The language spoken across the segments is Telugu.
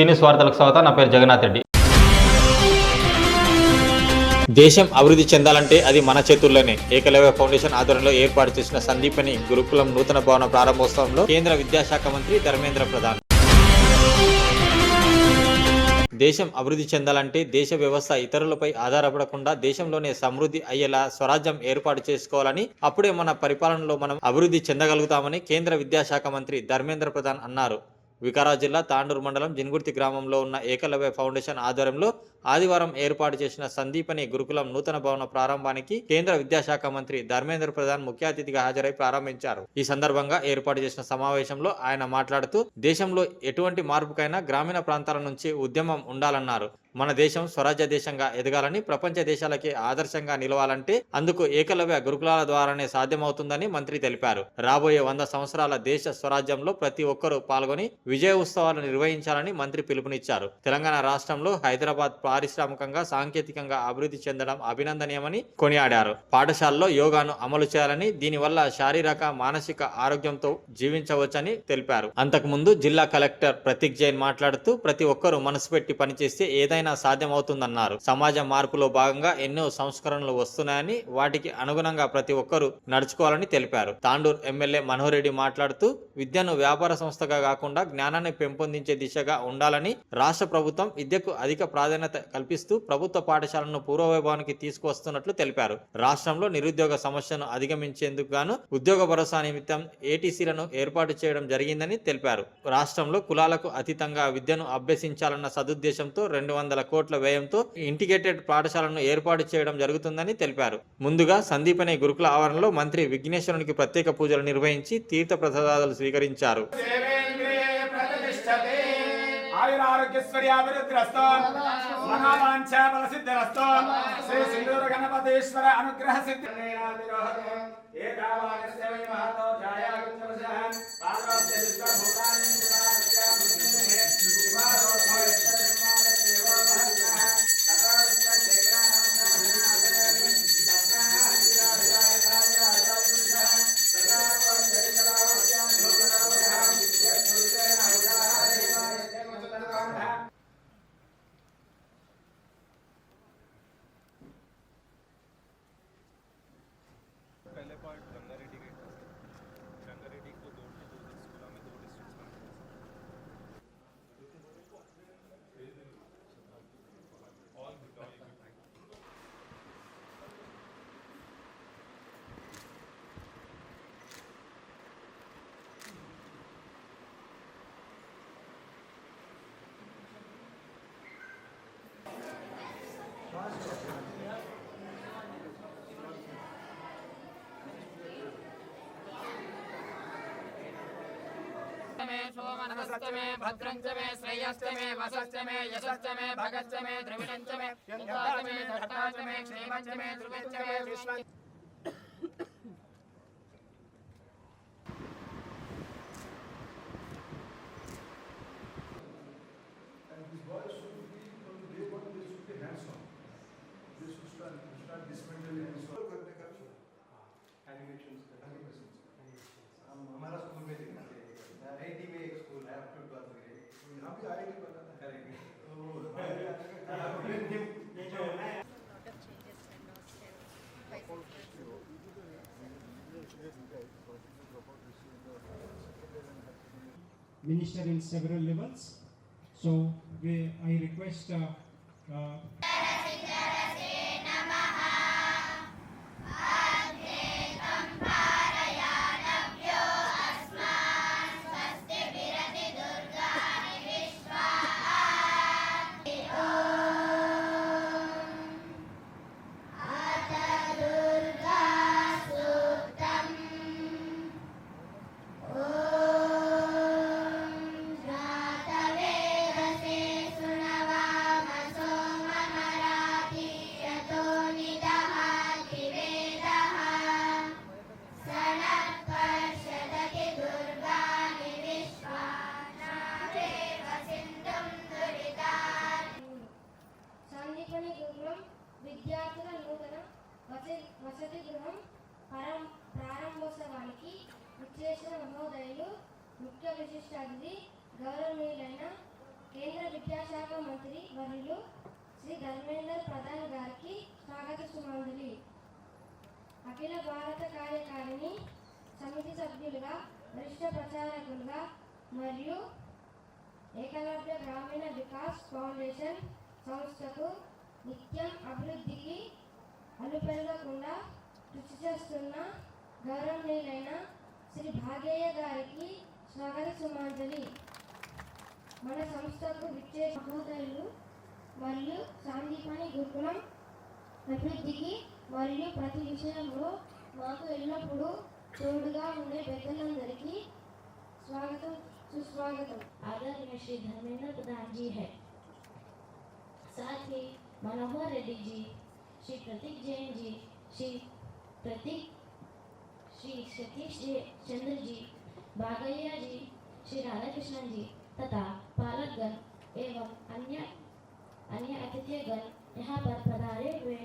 సీనియస్ వార్తలకు స్వాగతం. నా పేరు జగన్నాథ్ రెడ్డి. దేశం అభివృద్ధి చెందాలంటే అది మన చేతుల్లోనే. ఏకలవ్య ఫౌండేషన్ ఆధ్వర్యంలో ఏర్పాటు చేసిన సందీపని గురుకులం నూతన భవన ప్రారంభోత్సవంలో కేంద్ర విద్యాశాఖ మంత్రి ధర్మేంద్ర ప్రధాన్. దేశం అభివృద్ధి చెందాలంటే దేశ వ్యవస్థ ఇతరులపై ఆధారపడకుండా దేశంలోనే సమృద్ధి అయ్యేలా స్వరాజ్యం ఏర్పాటు చేసుకోవాలని అప్పుడే మన పరిపాలనలో మనం అభివృద్ధి చెందగలుగుతామని కేంద్ర విద్యాశాఖ మంత్రి ధర్మేంద్ర ప్రధాన్ అన్నారు. వికారాబాద్ జిల్లా తాండూరు మండలం జిన్గుర్తి గ్రామంలో ఉన్న ఏకలవ్య ఫౌండేషన్ ఆధ్వర్యంలో ఆదివారం ఏర్పాటు చేసిన సందీపని గురుకులం నూతన భవన ప్రారంభానికి కేంద్ర విద్యాశాఖ మంత్రి ధర్మేంద్ర ప్రధాన్ ముఖ్య అతిథిగా హాజరై ప్రారంభించారు. ఈ సందర్భంగా ఏర్పాటు చేసిన సమావేశంలో ఆయన మాట్లాడుతూ దేశంలో ఎటువంటి మార్పుకైనా గ్రామీణ ప్రాంతాల నుంచి ఉద్యమం ఉండాలన్నారు. మన దేశం స్వరాజ్య దేశంగా ఎదగాలని ప్రపంచ దేశాలకి ఆదర్శంగా నిలవాలంటే అందుకు ఏకలవ్య గురుకులాల ద్వారానే సాధ్యమవుతుందని మంత్రి తెలిపారు. రాబోయే వంద సంవత్సరాల దేశ స్వరాజ్యంలో ప్రతి ఒక్కరూ పాల్గొని విజయ ఉత్సవాలు నిర్వహించాలని మంత్రి పిలుపునిచ్చారు. తెలంగాణ రాష్ట్రంలో హైదరాబాద్ పారిశ్రామికంగా సాంకేతికంగా అభివృద్ధి చెందడం అభినందనీయమని కొనియాడారు. పాఠశాలలో యోగాను అమలు చేయాలని దీనివల్ల శారీరక మానసిక ఆరోగ్యంతో జీవించవచ్చని తెలిపారు. అంతకుముందు జిల్లా కలెక్టర్ ప్రతీక్ జైన్ మాట్లాడుతూ ప్రతి ఒక్కరూ మనసు పెట్టి పనిచేస్తే ఏదైనా సాధ్యమవుతుందన్నారు. సమాజ మార్పులో భాగంగా ఎన్నో సంస్కరణలు వస్తున్నాయని వాటికి అనుగుణంగా ప్రతి ఒక్కరూ నడుచుకోవాలని తెలిపారు. తాండూర్ ఎమ్మెల్యే మనోహర్ రెడ్డి మాట్లాడుతూ విద్యను వ్యాపార సంస్థగా కాకుండా జ్ఞానాన్ని పెంపొందించే దిశగా ఉండాలని రాష్ట్ర ప్రభుత్వం విద్యకు అధిక ప్రాధాన్యత కల్పిస్తూ ప్రభుత్వ పాఠశాలను పూర్వవైభవానికి తీసుకువస్తున్నట్లు తెలిపారు. రాష్ట్రంలో నిరుద్యోగ సమస్యను అధిగమించేందుకు గాను ఉద్యోగ భరోసా నిమిత్తం ఏటీసీలను ఏర్పాటు చేయడం జరిగిందని తెలిపారు. రాష్ట్రంలో కులాలకు అతీతంగా విద్యను అభ్యసించాలన్న సదుద్దేశంతో రెండు వందల కోట్ల వ్యయంతో ఇంటిగ్రేటెడ్ పాఠశాలను ఏర్పాటు చేయడం జరుగుతుందని తెలిపారు. ముందుగా సందీప్ అనే గురుకుల ఆవరణలో మంత్రి విఘ్నేశ్వరునికి ప్రత్యేక పూజలు నిర్వహించి తీర్థ ప్రసాదాలు స్వీకరించారు. దేవేంద్రిये मे सोमनसश्च मे भद्रञ्च मे श्रेयश्च मे वसश्च मे यशश्च मे भगश्च मे द्रविणञ्च मे मे धट्टाच मे क्षेमञ्च मे ध्रुवञ्च मे विश्वञ्च एनिमेशंस का animations. हम हमारा स्कूल में देखा आईटी में एक स्कूल है अप टू ट्वेल्थ ग्रेड तो यहाँ भी आएगी बनाना है करेंगे तो हमारे आने का क्या ये जो है lot of changes and also minister in several levels. So we, I request uh, uh, సంస్థకు నిత్యం అభివృద్ధికి అనుపెరగకుండా కృషి చేస్తున్న గౌరవనీయులైన శ్రీ భాగేయ గారికి స్వాగత సుమాంజలి. మన సంస్థకు విచ్చే సహోదరులు మరియు సాందీపని గురుకులం అభివృద్ధికి మరియు ప్రతి విషయంలో మాకు ఎల్లప్పుడూ తోడుగా ఉండే పెద్దలందరికీ స్వాగతం సుస్వాగతం. ఆదరణీయ శ్రీ ధర్మేంద్ర ప్రధాన్ జీ హై. साथ ही मनोहर रेड्डी जी श्री प्रतीक जैन जी श्री प्रतीक श्री सतीश जी चंद्र जी बागैया जी श्री राधाकृष्णन जी तथा पालकगण एवं अन्य अन्य अतिथिगण यहाँ पर पधारे हुए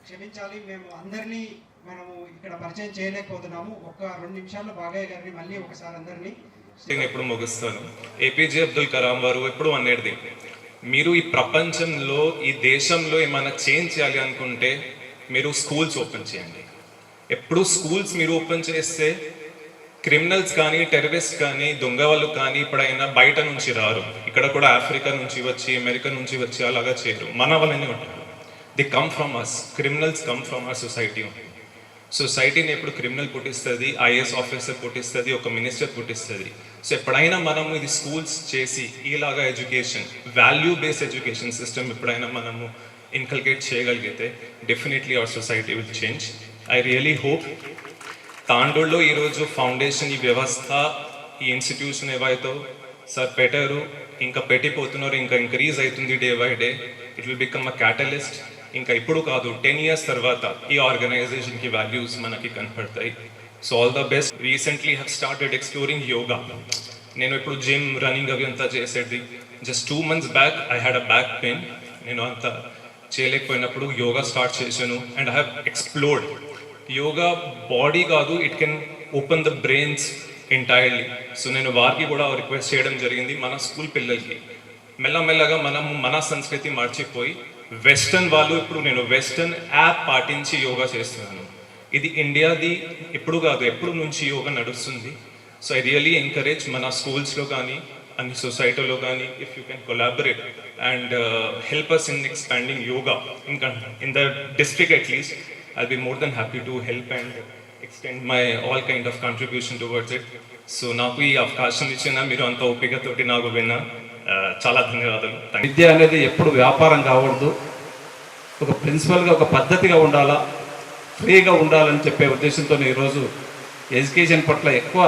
క్షమించాలి మేము అందరినీ మనము ఇక్కడ పరిచయం చేయలేకపోతున్నాము ఒక్క రెండు నిమిషాల్లో బాగయ్య గారిని మళ్ళీ ఒకసారి అందరినీ నేను ఎప్పుడు ముగిస్తాను ఏపీజే అబ్దుల్ కలాం వారు ఎప్పుడు అనేది మీరు ఈ ప్రపంచంలో ఈ దేశంలో ఏమైనా చేంజ్ చేయాలి అనుకుంటే మీరు స్కూల్స్ ఓపెన్ చేయండి. ఎప్పుడు స్కూల్స్ మీరు ఓపెన్ చేస్తే క్రిమినల్స్ కానీ టెర్రరిస్ట్ కానీ దొంగ వాళ్ళు కానీ ఇప్పుడైనా బయట నుంచి రారు. ఇక్కడ కూడా ఆఫ్రికా నుంచి వచ్చి అమెరికా నుంచి వచ్చి అలాగా చేయరు. మన వాళ్ళని ఉంటారు. The come from us criminals come from our society సొసైటీని ఎప్పుడు క్రిమినల్ పుట్టిస్తుంది ఐఏఎస్ ఆఫీసర్ పుట్టిస్తుంది ఒక మినిస్టర్ పుట్టిస్తుంది సో ఎప్పుడైనా మనం ఇది స్కూల్స్ చేసి ఇలాగా education value based education system ఎప్పుడైనా మనము ఇన్కల్కేట్ చేయగలిగితే definitely our society will change I really hope తాండూళ్ళలో ఈరోజు ఫౌండేషన్ ఈ వ్యవస్థ ఈ ఇన్స్టిట్యూషన్ ఏవైతే సార్ పెట్టారు ఇంకా పెట్టిపోతున్నారు ఇంకా ఇంక్రీజ్ అవుతుంది day by day it will become a catalyst ఇంకా ఇప్పుడు కాదు టెన్ ఇయర్స్ తర్వాత ఈ ఆర్గనైజేషన్కి వాల్యూస్ మనకి కనపడతాయి. So all the best recently have started exploring yoga నేను ఇప్పుడు జిమ్ రన్నింగ్ అవి అంతా చేసేది. Just two months back I had a back pain నేను అంత చేయలేకపోయినప్పుడు యోగా స్టార్ట్ చేశాను. And I have explored yoga body కాదు it can open the brains entirely so నేను వారికి కూడా రిక్వెస్ట్ చేయడం జరిగింది మన స్కూల్ పిల్లలకి. మెల్లమెల్లగా మనం మన సంస్కృతి మర్చిపోయి వెస్టర్న్ వాళ్ళు ఇప్పుడు నేను వెస్టర్న్ యాప్ పాటించి యోగా చేస్తున్నాను. ఇది ఇండియాది ఎప్పుడు కాదు ఎప్పుడు నుంచి యోగా నడుస్తుంది. సో ఐ రియలీ ఎంకరేజ్ మన స్కూల్స్లో కానీ అన్ని సొసైటీలో కానీ if you can collaborate and help us in expanding yoga ఇంకా in the district at least I be more than happy to help and extend my all kind of contribution towards it so నాకు ఈ అవకాశం ఇచ్చిన మీరు అంత ఓపికతోటి నాకు విన్న uh, చాలా ధన్యవాదాలు. విద్య అనేది ఎప్పుడు వ్యాపారం కావద్దు ఒక ప్రిన్సిపల్గా ఒక పద్ధతిగా ఉండాలా? ఫ్రీగా ఉండాలని చెప్పే ఉద్దేశంతో ఈరోజు ఎడ్యుకేషన్ పట్ల ఎక్కువ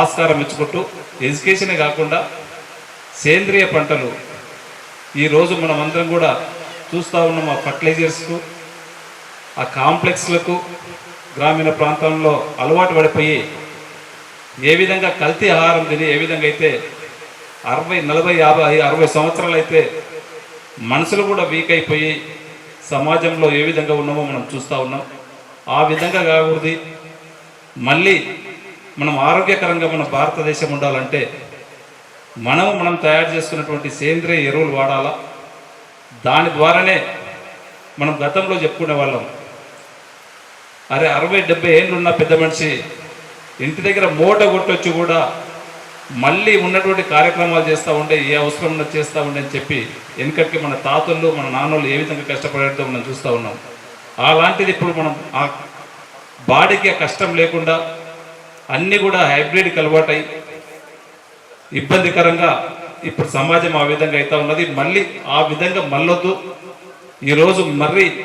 ఆస్కారం ఇచ్చుకుంటూ ఎడ్యుకేషనే కాకుండా సేంద్రియ పంటలు ఈరోజు మనమందరం కూడా చూస్తూ ఉన్నాం. ఆ ఫర్టిలైజర్స్కు ఆ కాంప్లెక్స్లకు గ్రామీణ ప్రాంతంలో అలవాటు పడిపోయి ఏ విధంగా కల్తీ ఆహారం తిని ఏ విధంగా అయితే అరవై నలభై యాభై అరవై సంవత్సరాలు అయితే మనసులు కూడా వీక్ అయిపోయి సమాజంలో ఏ విధంగా ఉన్నామో మనం చూస్తూ ఉన్నాం. ఆ విధంగా కాకూడదు. మళ్ళీ మనం ఆరోగ్యకరంగా మన భారతదేశం ఉండాలంటే మనం మనం తయారు చేసుకున్నటువంటి సేంద్రియ ఎరువులు వాడాలా? దాని ద్వారానే మనం గతంలో చెప్పుకునే వాళ్ళం. అరే అరవై డెబ్బై ఏళ్ళు ఉన్న పెద్ద మనిషి ఇంటి దగ్గర మూట కొట్టొచ్చి కూడా మళ్ళీ ఉన్నటువంటి కార్యక్రమాలు చేస్తూ ఉండే ఏ అవసరం ఉన్నది చేస్తూ ఉండే అని చెప్పి వెనుకటికి మన తాతలు మన నాన్నలు ఏ విధంగా కష్టపడేటో మనం చూస్తూ ఉన్నాం. అలాంటిది ఇప్పుడు మనం ఆ బాడీకి ఆ కష్టం లేకుండా అన్నీ కూడా హైబ్రిడ్కి అలవాటై ఇబ్బందికరంగా ఇప్పుడు సమాజం ఆ విధంగా అవుతా ఉన్నది. మళ్ళీ ఆ విధంగా మళ్ళొద్దు. ఈరోజు మర్రి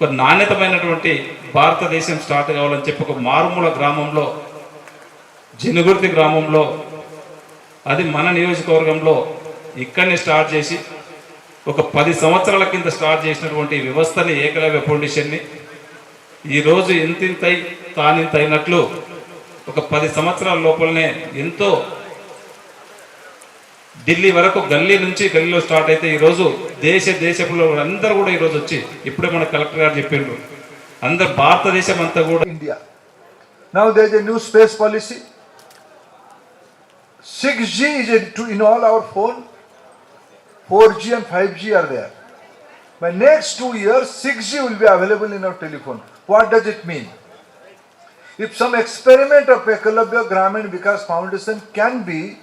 ఒక నాణ్యతమైనటువంటి భారతదేశం స్టార్ట్ కావాలని చెప్పి ఒక మారుమూల గ్రామంలో జనుగుర్తి గ్రామంలో అది మన నియోజకవర్గంలో ఇక్కడనే స్టార్ట్ చేసి ఒక పది సంవత్సరాల కింద స్టార్ట్ చేసినటువంటి వ్యవస్థని ఏకలవ్య ఫౌండేషన్ని ఈరోజు ఇంతింతై తానింత అయినట్లు ఒక పది సంవత్సరాల లోపలనే ఎంతో ఢిల్లీ వరకు గల్లీ నుంచి గల్లీలో స్టార్ట్ అయితే ఈరోజు దేశ దేశంలో అందరూ కూడా ఈరోజు వచ్చి ఇప్పుడే మన కలెక్టర్ గారు చెప్పిండ్రు అందరు భారతదేశం అంతా కూడా India now there is a new. 6G is in, all our phone. 4G and 5G are there. By next two years, 6G will be available in our telephone. What does it mean? If some experiment of Ekalabya Gramin Vikas Foundation can be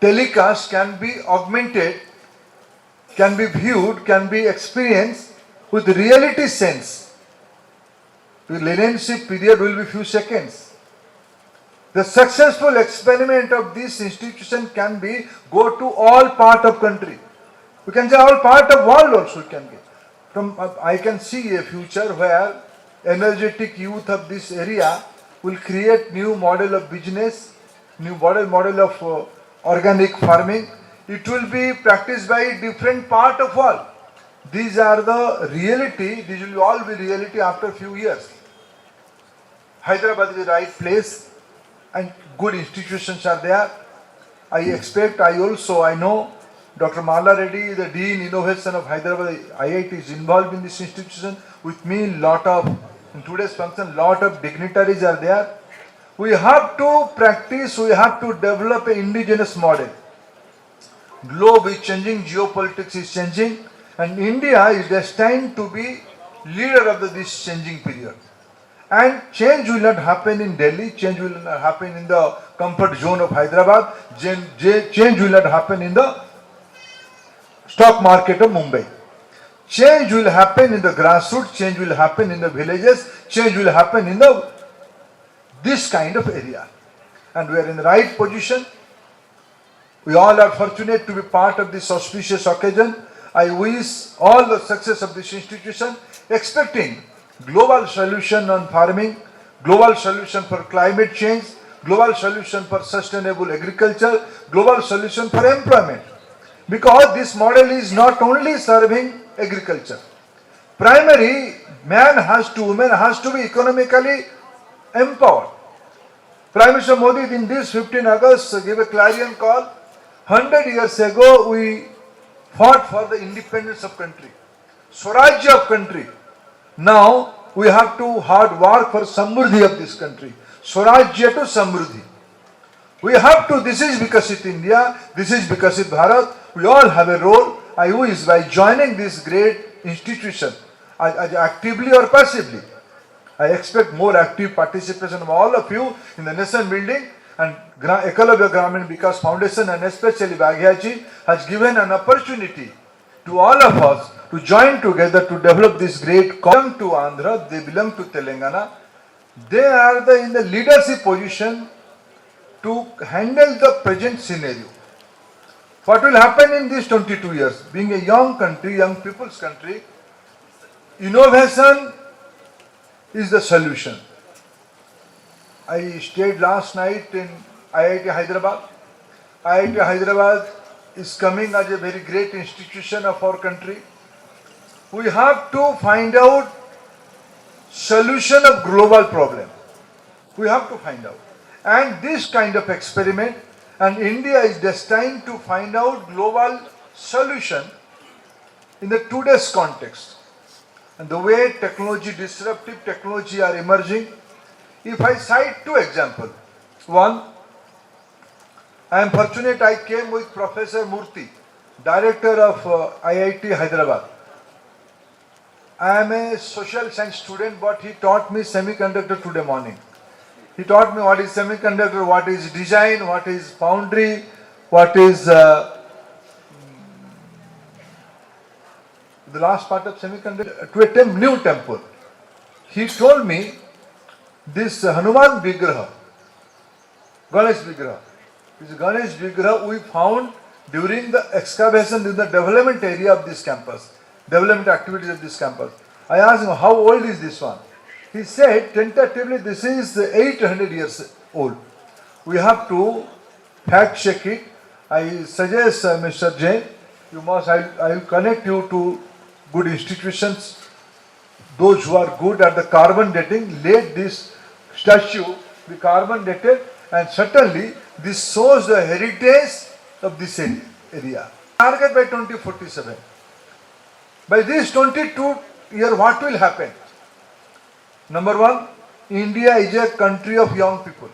telecast, can be augmented, can be viewed, can be experienced with reality sense, the latency period will be few seconds. The successful experiment of this institution can be go to all part of country. We can say all part of world also can be. From uh, I can see a future where energetic youth of this area will create new model of business, new model model of uh, organic farming. It will be practiced by different part of world. These are the reality. These will all be reality after few years. Hyderabad is the right place and good institutions are there. I expect, I also, I know Dr. Mala Reddy, the Dean Innovation of Hyderabad IIT is involved in this institution. With me, lot of, in today's function, lot of dignitaries are there. We have to practice, we have to develop an indigenous model. Globe is changing, geopolitics is changing, and India is destined to be leader of the, this changing period. And change will not happen in Delhi, change will not happen in the comfort zone of Hyderabad, change will not happen in the stock market of Mumbai. Change will happen in the grassroots, change will happen in the villages, change will happen in the this kind of area. And we are in the right position. We all are fortunate to be part of this auspicious occasion. I wish all the success of this institution, expecting global solution on farming, global solution for climate change, global solution for sustainable agriculture, global solution for employment. Because this model is not only serving agriculture. Primary, man has to, woman has to be economically empowered. Prime Minister Modi in this 15 August gave a clarion call. 100 years ago we fought for the independence of country, Swarajya of country. Now we have to hard work for Samruddhi of this country, Swarajya to Samruddhi. We have to, this is Vikasit India, this is Vikasit Bharat, we all have a role. I wish by joining this great institution, actively or passively, I expect more active participation of all of you in the nation building and Ekalabya Gramin Vikas Foundation and especially Bagyaji has given an opportunity to all of us to join together to develop this great co- belong to Andhra, they belong to Telangana. They are the, in the leadership position to handle the present scenario. What will happen in these 22 years? Being a young country, young people's country, innovation is the solution. I stayed last night in IIT Hyderabad. IIT Hyderabad is coming as a very great institution of our country. We have to find out solution of global problem. We have to find out. And this kind of experiment, and India is destined to find out global solution in the today's context. And the way technology, disruptive technology are emerging, if I cite two examples. One, I am fortunate I came with Professor Murthy, Director of uh, IIT Hyderabad. I am a social science student, but he taught me semiconductor today morning. He taught me what is semiconductor, what is design, what is foundry, what is uh, the last part of semiconductor to a new temple. He told me this Hanuman Vigraha, Ganesh Vigraha, this Ganesh Vigraha we found during the excavation in the development area of this campus, development activities of this campus. I asked him, how old is this one? He said, tentatively, this is 800 years old. We have to fact check it. I suggest, uh, Mr. Jain, you must, I, will connect you to good institutions, those who are good at the carbon dating, let this statue be carbon dated, and certainly this shows the heritage of this area-. Target by 2047. By this 22 year, what will happen? Number one, India is a country of young people.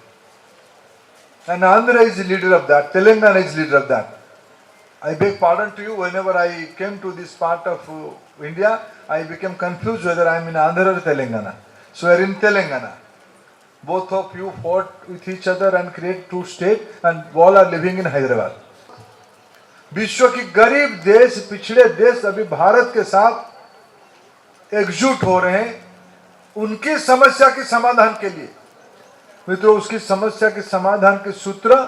And Andhra is the leader of that, Telangana is leader of that. I beg pardon to you, whenever I came to this part of uh, India, I became confused whether I am in Andhra or Telangana. So we are in Telangana. Both of you fought with each other and create two state and all are living in Hyderabad. विश्व की गरीब देश, पिछड़े देश अभी भारत के साथ एकजुट हो रहे हैं, उनकी समस्या के समाधान के लिए। मित्रों, उसकी समस्या के समाधान के सूत्र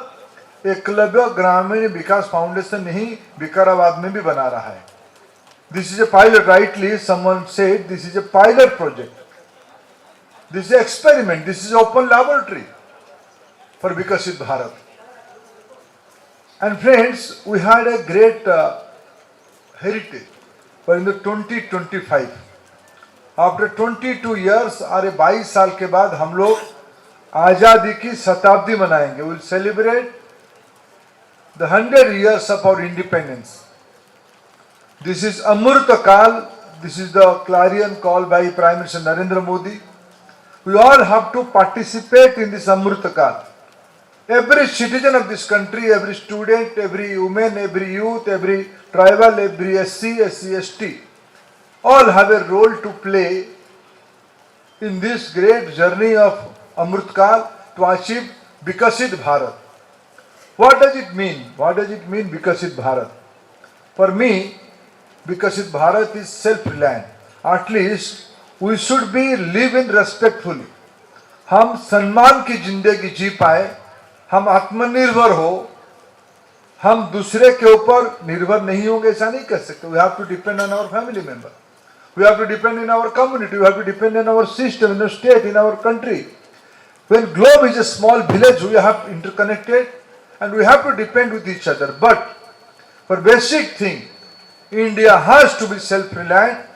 एकलव्य ग्रामीण विकास फाउंडेशन नहीं, विकाराबाद में भी बना रहा है। This is a pilot rightly someone said this is a pilot project This is experiment this is open laboratory for विकसित Bharat And friends, we had a great uh, heritage. But in the 2025, after 22 years और 22 साल के बाद हम लोग आज़ादी की शताब्दी मनाएंगे will celebrate the hundred years of our independence. This is Amrit Kal. This is the clarion call by Prime Minister Narendra Modi. We all have to participate in this Amrit Kal. Every citizen of this country, every student, every woman, every youth, every tribal, every SC, SC, ST, all have a role to play in this great journey of Amritkal to achieve Vikasit Bharat. What does it mean? What does it mean Vikasit Bharat? For me, Vikasit Bharat is self-reliant. At least we should be live in respectfully हम सम्मान की ज़िंदगी जी पाए, हम आत्मनिर्भर हो, हम दूसरे के ऊपर निर्भर नहीं होंगे, ऐसा नहीं कर सकते। We have to depend on our family member we have to depend in our community we have to depend in our system in state in our country when globe is a small village we have interconnected and we have to depend with each other but for basic thing India has to be self reliant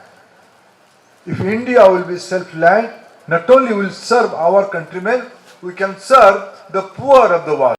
if india will be self reliant not only will serve our countrymen we can serve the poor of the world